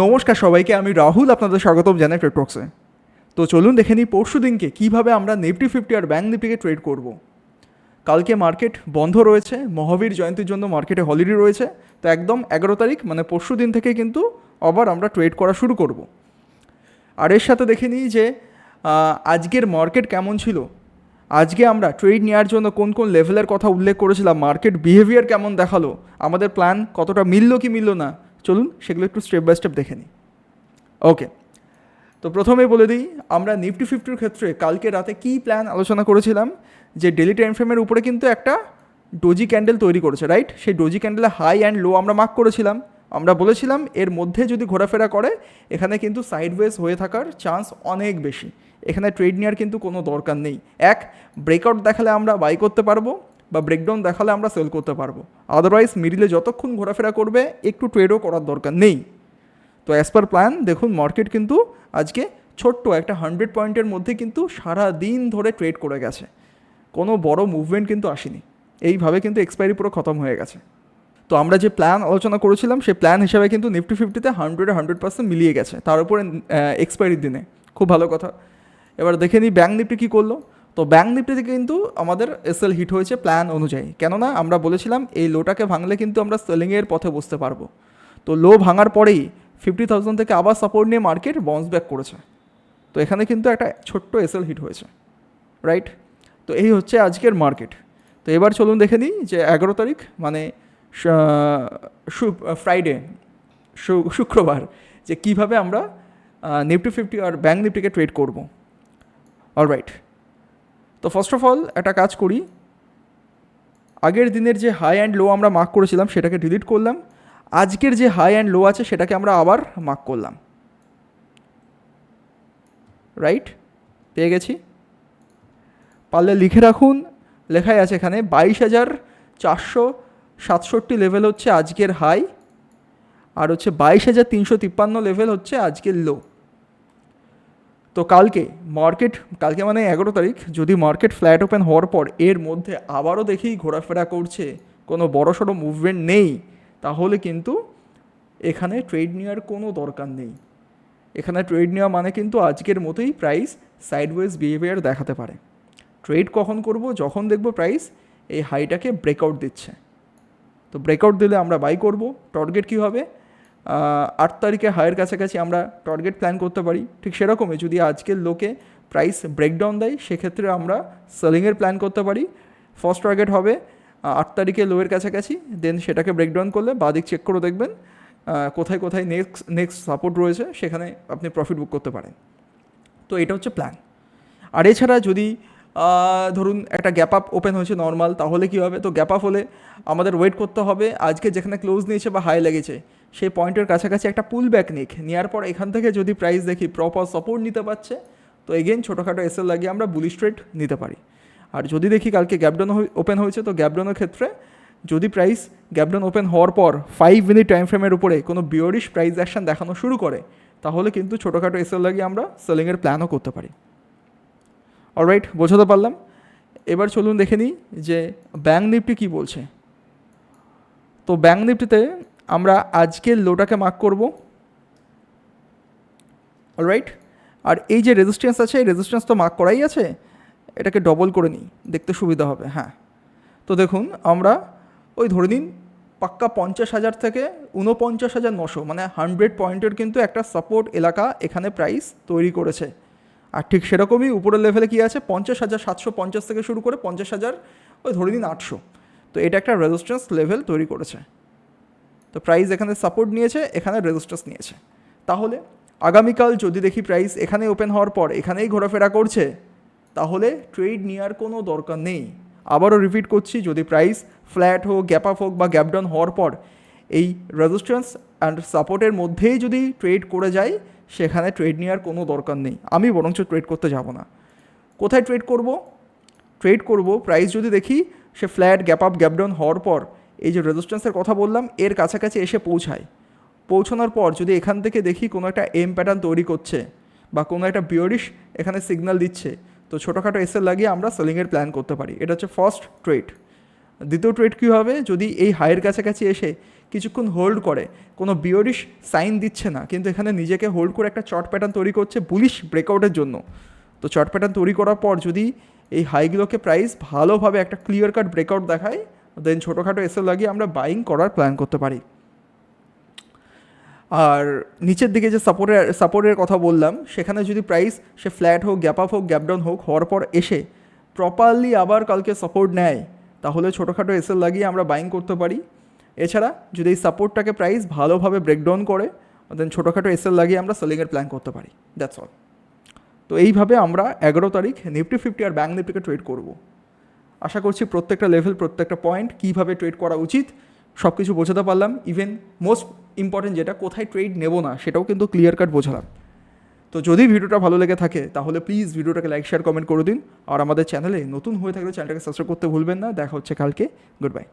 নমস্কার সবাইকে, আমি রাহুল, আপনাদের স্বাগতম জানাই ট্রেডটক্সে তো চলুন দেখে নিই পরশু দিনকে কীভাবে আমরা নিফটি ফিফটি আর ব্যাঙ্ক নিফটিকে ট্রেড করব। কালকে মার্কেট বন্ধ রয়েছে, মহাবীর জয়ন্তীর জন্য মার্কেটে হলিডে রয়েছে, তো একদম এগারো তারিখ মানে পরশু দিন থেকে কিন্তু আবার আমরা ট্রেড করা শুরু করব। আর এর সাথে দেখে নিই যে আজকের মার্কেট কেমন ছিল। আজকে আমরা ট্রেড নেওয়ার জন্য কোন কোন লেভেলের কথা উল্লেখ করেছিলাম মার্কেট বিহেভিয়ার কেমন দেখাল, আমাদের প্ল্যান কতটা মিললো কি মিললো না চলুন সেগুলো একটু স্টেপ বাই স্টেপ দেখে নিই। ওকে তো প্রথমে বলে দিই, আমরা নিফটি ফিফটির ক্ষেত্রে কালকে রাতে কী প্ল্যান আলোচনা করেছিলাম? যে ডেলি টাইম ফ্রেমের উপরে কিন্তু একটা ডোজি ক্যান্ডেল তৈরি করেছে রাইট সেই ডোজি ক্যান্ডেলে হাই অ্যান্ড লো আমরা মার্ক করেছিলাম। আমরা বলেছিলাম এর মধ্যে যদি ঘোরাফেরা করে, এখানে কিন্তু সাইডওয়েজ হয়ে থাকার চান্স অনেক বেশি। এখানে ট্রেড নেওয়ার কিন্তু কোনো দরকার নেই। এক ব্রেকআউট দেখালে আমরা বাই করতে পারব। বা ব্রেকডাউন দেখালে আমরা সেল করতে পারব। আদারওয়াইজ মিডিলে যতক্ষণ ঘোরাফেরা করবে, একটু ট্রেডও করার দরকার নেই। তো অ্যাজ পার প্ল্যান দেখুন মার্কেট কিন্তু আজকে ছোট্ট একটা হান্ড্রেড পয়েন্টের মধ্যে কিন্তু সারা দিন ধরে ট্রেড করে গেছে। কোনো বড় মুভমেন্ট কিন্তু আসেনি। এইভাবে কিন্তু এক্সপায়ারি পুরো খতম হয়ে গেছে। তো আমরা যে প্ল্যান আলোচনা করেছিলাম, সেই প্ল্যান হিসাবে কিন্তু নিফটি ফিফটিতে হান্ড্রেডে হান্ড্রেড পার্সেন্ট মিলিয়ে গেছে। তার উপরে এক্সপায়ারির দিনে। খুব ভালো কথা। এবার দেখে নিই ব্যাঙ্ক নিফটি কী করল? তো ব্যাঙ্ক নিফটিতে কিন্তু আমাদের এসএল হিট হয়েছে প্ল্যান অনুযায়ী। কেননা আমরা বলেছিলাম এই লোটাকে ভাঙলে কিন্তু আমরা সেলিংয়ের পথে বসতে পারব। তো লো ভাঙার পরেই ফিফটি থাউজেন্ড থেকে আবার সাপোর্ট নিয়ে মার্কেট বাউন্স ব্যাক করেছে। তো এখানে কিন্তু একটা ছোট্ট এসএল হিট হয়েছে। রাইট তো এই হচ্ছে আজকের মার্কেট তো এবার চলুন দেখে নিই যে এগারো তারিখ মানে ফ্রাইডে শুক্রবার, যে কীভাবে আমরা নিফটি ফিফটি আর ব্যাঙ্ক নিফটিকে ট্রেড করব। অলরাইট তো ফার্স্ট অফ অল একটা কাজ করি। আগের দিনের যে হাই অ্যান্ড লো আমরা মার্ক করেছিলাম, সেটাকে ডিলিট করলাম। আজকের যে হাই অ্যান্ড লো আছে, সেটাকে আমরা আবার মার্ক করলাম। রাইট পেয়ে গেছি। পারলে লিখে রাখুন। লেখাই আছে এখানে, বাইশ হাজার চারশো সাতষট্টি লেভেল হচ্ছে আজকের হাই আর হচ্ছে বাইশ হাজার তিনশো তিপ্পান্ন লেভেল হচ্ছে আজকের লো তো কালকে মার্কেট কালকে মানে এগারো তারিখ, যদি মার্কেট ফ্ল্যাট ওপেন হওয়ার পর এর মধ্যে আবারও দেখি ঘোরাফেরা করছে, কোনো বড় সড়ো মুভমেন্ট নেই, তাহলে কিন্তু এখানে ট্রেড নেওয়ার কোনো দরকার নেই। এখানে ট্রেড নেওয়া মানে কিন্তু আজকের মতোই প্রাইস সাইডওয়েজ বিহেভিয়ার দেখাতে পারে। ট্রেড কখন করব? যখন দেখব প্রাইস এই হাইটাকে ব্রেকআউট দিচ্ছে। তো ব্রেকআউট দিলে আমরা বাই করব। টার্গেট কী হবে? আট তারিখে হায়ের কাছাকাছি আমরা টার্গেট প্ল্যান করতে পারি। ঠিক সেরকমই যদি আজকের লোকে প্রাইস ব্রেকডাউন দেয়, সেক্ষেত্রে আমরা সেলিংয়ের প্ল্যান করতে পারি। ফার্স্ট টার্গেট হবে আট তারিখে লোয়ের কাছাকাছি দেন সেটাকে ব্রেকডাউন করলে বাদিক চেক করে দেখবেন কোথায় কোথায় নেক্সট নেক্সট সাপোর্ট রয়েছে, সেখানে আপনি প্রফিট বুক করতে পারেন। তো এটা হচ্ছে প্ল্যান আর এছাড়া যদি ধরুন একটা গ্যাপ আপ ওপেন হয়েছে নর্মাল তাহলে কী হবে? তো গ্যাপ আপ হলে আমাদের ওয়েট করতে হবে। আজকে যেখানে ক্লোজ নিয়েছে বা হাই লেগেছে সেই পয়েন্টের কাছাকাছি একটা পুল ব্যাক নিক। নেওয়ার পর এখান থেকে যদি প্রাইস দেখি প্রপার সাপোর্ট নিতে পারছে, তো এগেন ছোটোখাটো এসএল লাগিয়ে আমরা বুলি স্ট্রেট নিতে পারি। আর যদি দেখি কালকে গ্যাপডাউন ওপেন হয়েছে, তো গ্যাপডাউনের ক্ষেত্রে যদি প্রাইস গ্যাপডাউন ওপেন হওয়ার পর ফাইভ মিনিট টাইম ফ্রেমের উপরে কোনো বিওরিশ প্রাইস অ্যাকশন দেখানো শুরু করে, তাহলে কিন্তু ছোটোখাটো এসএল লাগিয়ে আমরা সেলিংয়ের প্ল্যানও করতে পারি। অলরাইট বোঝাতে পারলাম। এবার চলুন দেখে নিই যে ব্যাঙ্ক নিফটি কী বলছে। তো ব্যাঙ্ক নিফটিতে আমরা আজকের লোটাকে মার্ক করব। অলরাইট আর এই যে রেজিস্ট্যান্স আছে, এই রেজিস্ট্যান্স তো মার্ক করাই আছে, এটাকে ডবল করে নিই, দেখতে সুবিধা হবে হ্যাঁ। তো দেখুন, আমরা ওই ধরে নিন, পাক্কা পঞ্চাশ হাজার থেকে ঊনপঞ্চাশ হাজার নশো মানে হান্ড্রেড পয়েন্টের কিন্তু একটা সাপোর্ট এলাকা এখানে প্রাইস তৈরি করেছে। আর ঠিক সেরকমই উপরের লেভেলে কী আছে? পঞ্চাশ হাজার সাতশো পঞ্চাশ থেকে শুরু করে পঞ্চাশ হাজার, ওই ধরে নিন আটশো। তো এটা একটা রেজিস্ট্যান্স লেভেল তৈরি করেছে। তো প্রাইস এখানে সাপোর্ট নিয়েছে, এখানে রেজিস্ট্যান্স নিয়েছে। তাহলে আগামীকাল যদি দেখি প্রাইস এখানে ওপেন হওয়ার পর এখানেই ঘোরাফেরা করছে, তাহলে ট্রেড নেওয়ার কোনো দরকার নেই। আবারও রিপিট করছি, যদি প্রাইস ফ্ল্যাট হোক গ্যাপ আপ হোক বা গ্যাপ ডাউন হওয়ার পর এই রেজিস্ট্যান্স অ্যান্ড সাপোর্টের মধ্যেই যদি ট্রেড করে যায়, সেখানে ট্রেড নেওয়ার কোনো দরকার নেই। আমি বরঞ্চ ট্রেড করতে যাব না। কোথায় ট্রেড করব? ট্রেড করব প্রাইস যদি দেখি সে flat gap up gap down হওয়ার পর এই যে রেজিস্ট্যান্সের কথা বললাম, এর কাছাকাছি এসে পৌঁছায়। পৌঁছানোর পর যদি এখান থেকে দেখি কোনো একটা এম প্যাটার্ন তৈরি করছে বা কোনো একটা বিয়রিশ এখানে সিগন্যাল দিচ্ছে, তো ছোটোখাটো এসএল লাগিয়ে আমরা সেলিংয়ের প্ল্যান করতে পারি। এটা হচ্ছে ফার্স্ট ট্রেড দ্বিতীয় ট্রেড কী হবে? যদি এই হাইয়ের কাছাকাছি এসে কিছুক্ষণ হোল্ড করে, কোনো বিওরিশ সাইন দিচ্ছে না, কিন্তু এখানে নিজেকে হোল্ড করে একটা চট প্যাটার্ন তৈরি করছে বুলিশ ব্রেকআউটের জন্য, তো চট প্যাটার্ন তৈরি করার পর যদি এই হাইগুলোকে প্রাইস ভালোভাবে একটা ক্লিয়ার কাট ব্রেকআউট দেখায় দেন ছোটোখাটো এসে লাগিয়ে আমরা বাইং করার প্ল্যান করতে পারি। আর নিচের দিকে যে সাপোর্টের সাপোর্টের কথা বললাম, সেখানে যদি প্রাইস সে ফ্ল্যাট হোক গ্যাপ আপ হোক গ্যাপ ডাউন হোক, হওয়ার পর এসে প্রপারলি আবার কালকে সাপোর্ট নেয়, তাহলে ছোটোখাটো এসএল লাগিয়ে আমরা বাইং করতে পারি। এছাড়া যদি এই সাপোর্টটাকে প্রাইস ভালোভাবে ব্রেকডাউন করে দেন ছোটোখাটো এসএল লাগিয়ে আমরা সেলিংয়ের প্ল্যান করতে পারি। দ্যাটস অল তো এইভাবে আমরা এগারো তারিখ নিফটি ফিফটি আর ব্যাঙ্ক নিফটিকে ট্রেড করব। আশা করছি প্রত্যেকটা লেভেল প্রত্যেকটা পয়েন্ট কীভাবে ট্রেড করা উচিত সব কিছু বোঝাতে পারলাম। ইভেন মোস্ট ইম্পর্টেন্ট যেটা, কোথায় ট্রেড নেব না, সেটাও কিন্তু ক্লিয়ার কাট বোঝালাম। তো যদি ভিডিওটা ভালো লেগে থাকে, তাহলে প্লিজ ভিডিওটাকে লাইক শেয়ার কমেন্ট করে দিন। আর আমাদের চ্যানেলে নতুন হয়ে থাকলে চ্যানেলটাকে সাবস্ক্রাইব করতে ভুলবেন না। দেখা হচ্ছে কালকে। Good bye